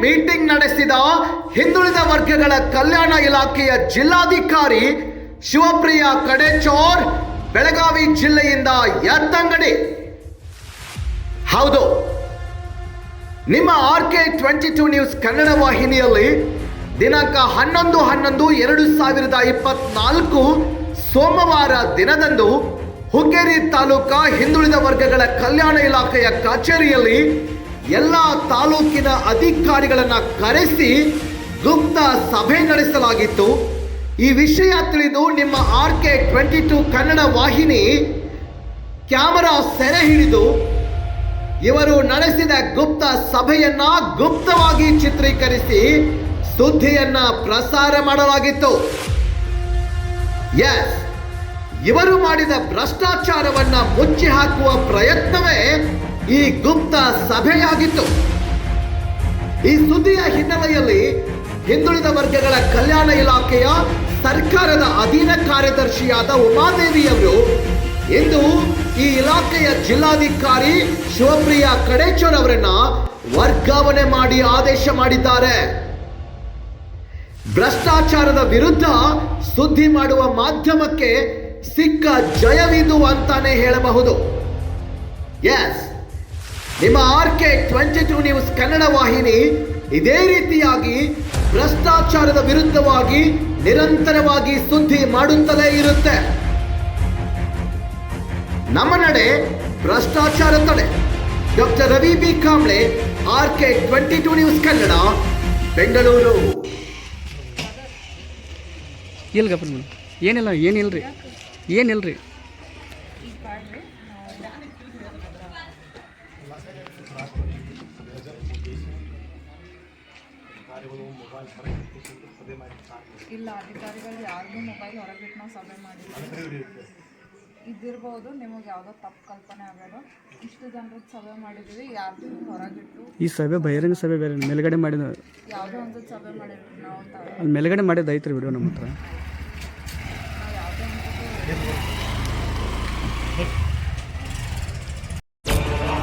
Meeting ನಡೆಸಿದ ಹಿಂದುಳಿದ ವರ್ಗಗಳ ಕಲ್ಯಾಣ ಇಲಾಖೆಯ ಜಿಲ್ಲಾಧಿಕಾರಿ ಶಿವಪ್ರಿಯ ಕಡೆಚೋರ್, ಬೆಳಗಾವಿ ಜಿಲ್ಲೆಯಿಂದ ಎತ್ತಂಗಡಿ. ಹೌದು. ನಿಮ್ಮ R K twenty two news Kannada ವಾಹಿನಿಯಲ್ಲಿ ದಿನಾಂಕ ಹನ್ನೊಂದು ಹನ್ನೊಂದು ಎರಡು ಸಾವಿರದ ಇಪ್ಪತ್ನಾಲ್ಕು ಸೋಮವಾರ ದಿನದಂದು ಹುಕ್ಕೇರಿ ತಾಲೂಕಾ ಹಿಂದುಳಿದ ವರ್ಗಗಳ ಕಲ್ಯಾಣ ಇಲಾಖೆಯ ಕಚೇರಿಯಲ್ಲಿ ಎಲ್ಲ ತಾಲೂಕಿನ ಅಧಿಕಾರಿಗಳನ್ನು ಕರೆಸಿ ಗುಪ್ತ ಸಭೆ ನಡೆಸಲಾಗಿತ್ತು. ಈ ವಿಷಯ ತಿಳಿದು ನಿಮ್ಮ R K twenty two Kannada ವಾಹಿನಿ ಕ್ಯಾಮರಾ ಸೆರೆ ಹಿಡಿದು, ಇವರು ನಡೆಸಿದ ಗುಪ್ತ ಸಭೆಯನ್ನ ಗುಪ್ತವಾಗಿ ಚಿತ್ರೀಕರಿಸಿ ಸುದ್ದಿಯನ್ನ ಪ್ರಸಾರ ಮಾಡಲಾಗಿತ್ತು. ಎಸ್ ಇವರು ಮಾಡಿದ ಭ್ರಷ್ಟಾಚಾರವನ್ನ ಮುಚ್ಚಿ ಹಾಕುವ ಪ್ರಯತ್ನವೇ ಈ ಗುಪ್ತ ಸಭೆಯಾಗಿತ್ತು. ಈ ಸುದ್ದಿಯ ಹಿನ್ನೆಲೆಯಲ್ಲಿ ಹಿಂದುಳಿದ ವರ್ಗಗಳ ಕಲ್ಯಾಣ ಇಲಾಖೆಯ ಸರ್ಕಾರದ ಅಧೀನ ಕಾರ್ಯದರ್ಶಿಯಾದ ಉಮಾದೇವಿಯವರು ಇಂದು ಈ ಇಲಾಖೆಯ ಜಿಲ್ಲಾಧಿಕಾರಿ ಶಿವಪ್ರಿಯ ಕಡೇಶ್ವರ್ ಅವರನ್ನ ವರ್ಗಾವಣೆ ಮಾಡಿ ಆದೇಶ ಮಾಡಿದ್ದಾರೆ. ಭ್ರಷ್ಟಾಚಾರದ ವಿರುದ್ಧ ಸುದ್ದಿ ಮಾಡುವ ಮಾಧ್ಯಮಕ್ಕೆ ಸಿಕ್ಕ ಜಯವಿದು ಅಂತಾನೆ ಹೇಳಬಹುದು. ಎಸ್ ನಿಮ್ಮ R K twenty two news Kannada ವಾಹಿನಿ ಇದೇ ರೀತಿಯಾಗಿ ಭ್ರಷ್ಟಾಚಾರದ ವಿರುದ್ಧವಾಗಿ ನಿರಂತರವಾಗಿ ಸುದ್ದಿ ಮಾಡುತ್ತಲೇ ಇರುತ್ತೆ. ನಮ್ಮ ನಡೆ ಭ್ರಷ್ಟಾಚಾರ ತಡೆ. Doctor Ravi B Kamble R K twenty two news Kannada, Bengaluru. ಇಲ್ಗಪ್ಪ ರೀ ಏನಿಲ್ಲ ಏನಿಲ್ರಿ? ಇಲ್ಲ ಅಧಿಕಾರಿಗಳು ಯಾರಿಗೂ ಮೊಬೈಲ್ ಹೊರಗಿಟ್ಟು ನಾವು ಸಭೆ ಮಾಡಿಲ್ಲ. ಇದ್ದಿರ್ಬೋದು ನಿಮಗೆ ಯಾವುದೋ ತಪ್ಪು ಕಲ್ಪನೆ ಆಗೋದು. ಇಷ್ಟು ಜನರದ್ದು ಸಭೆ ಮಾಡಿದ್ದೀವಿ ಯಾರ್ದು ಹೊರಗಿಟ್ಟು ಈ ಸಭೆ ಬಹಿರಂಗ ಸಭೆ ಬೇರೆ ಮೇಲ್ಗಡೆ ಮಾಡಿದ ಯಾವುದೋ ಒಂದು ಸಭೆ ಮಾಡಿದ್ರು ನಾವು ಮೇಲ್ಗಡೆ ಮಾಡಿದ್ದು ಐತ್ರಿ ವಿಡಿಯೋ ನಮ್ಮ ಹತ್ರ ನಾವು ಯಾವುದೇ ಒಂದು